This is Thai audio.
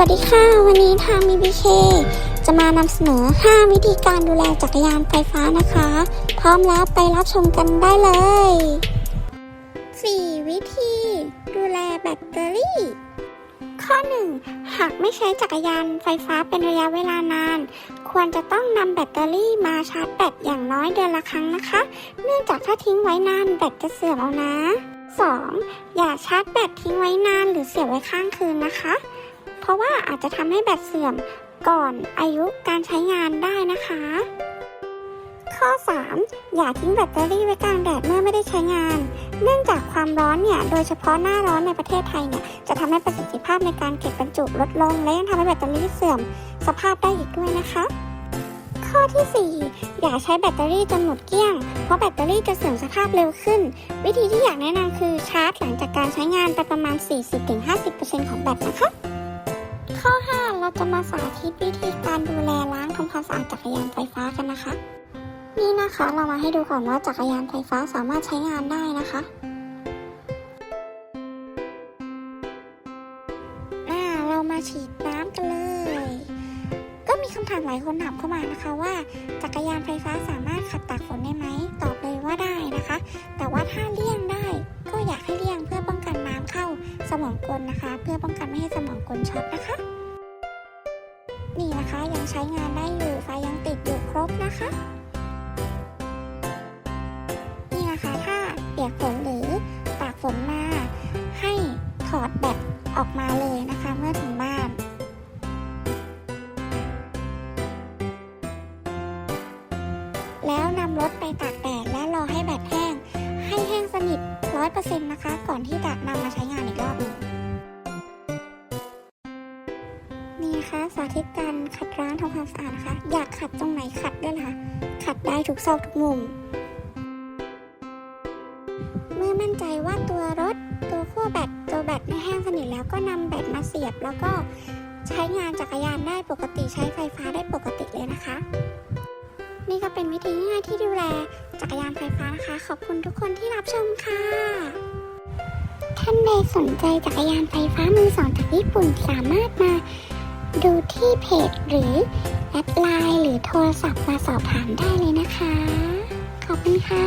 วัสดีค่ะ วันนี้ทางมีบีเคจะมานำเสนอ 5 วิธีการดูแลจักรยานไฟฟ้านะคะ พร้อมแล้วไปรับชมกันได้เลย 4 วิธี ดูแลแบตเตอรี่ ข้อ 1 หากไม่ใช้จักรยานไฟฟ้าเป็นระยะเวลานาน ควรจะต้องนำแบตเตอรี่มาชาร์จแบตอย่างน้อยเดือนละครั้งนะคะ เนื่องจากถ้าทิ้งไว้นานแบตจะเสื่อมเอานะ 2. อย่าชาร์จแบตทิ้งไว้นานหรือเสียบไว้ข้างคืนนะคะ เพราะว่าอาจจะทำให้แบตเสื่อมก่อนอายุการใช้งานได้นะคะ ข้อ 3. อย่าทิ้งแบตเตอรี่ไว้กลางแดดเมื่อไม่ได้ใช้งาน เนื่องจากความร้อนเนี่ย โดยเฉพาะหน้าร้อนในประเทศไทยเนี่ย จะทำให้ประสิทธิภาพในการเก็บบรรจุลดลง และยังทำให้แบตเตอรี่เสื่อมสภาพได้อีกด้วยนะคะข้อที่ 4 อย่าใช้แบตเตอรี่จนหมดเกลี้ยง เพราะแบตเตอรี่จะเสื่อมสภาพเร็วขึ้น วิธีที่อยากแนะนำคือชาร์จหลังจากการใช้งานไปประมาณ 40-50%ของแบตนะคะ ข้อ 5 เราจะมาสาธิตวิธีการดูแลล้างทำความสะอาดจักรยานไฟฟ้ากันนะคะ นี่นะคะเรามาให้ดูก่อนว่าจักรยานไฟฟ้าสามารถใช้งานได้นะคะอ่าเรามาฉีดน้ำกันเลย ก็มีคำถามหลายคนถามเข้ามานะคะว่า จักรยานไฟฟ้าสามารถขัดตากฝนได้ไหมตอบเลยว่าได้นะคะ แต่ว่าถ้าเลี่ยงได้ก็อยากให้เลี่ยงเพื่อป้องกันน้ำเข้าสมองกลนะคะ เพื่อป้องกันไม่ให้ นะคะ ยังใช้งานได้อยู่ไฟยังติดอยู่ครบนะคะ นี่นะคะถ้าเปียกฝนหรือตากฝนมา ให้ถอดแบตออกมาเลยนะคะ เมื่อถึงบ้านแล้วนำรถไปตากแดดและรอให้แบตแห้ง ให้แห้งสนิท 100%นะคะ ก่อนที่จะนำมาใช้งานอีกรอบหนึ่ง นี่นะคะสาธิตการขัดร้านทำความสะอาดนะคะ อยากขัดตรงไหนขัดได้ค่ะ ขัดได้ทุกซอกทุกมุม เมื่อมั่นใจว่าตัวรถตัวขั้วแบตตัวแบตไม่แห้งสนิทแล้วก็นำแบตมาเสียบ แล้วก็ใช้งานจักรยานได้ปกติใช้ไฟฟ้าได้ปกติเลยนะคะ นี่ก็เป็นวิธีง่ายที่ดูแลจักรยานไฟฟ้านะคะ ขอบคุณทุกคนที่รับชมค่ะท่านใดสนใจจักรยานไฟฟ้ามือสองจากญี่ปุ่นสามารถมา ดูที่เพจหรือแอดไลน์หรือโทรศัพท์มาสอบถามได้เลยนะคะ ขอบคุณค่ะ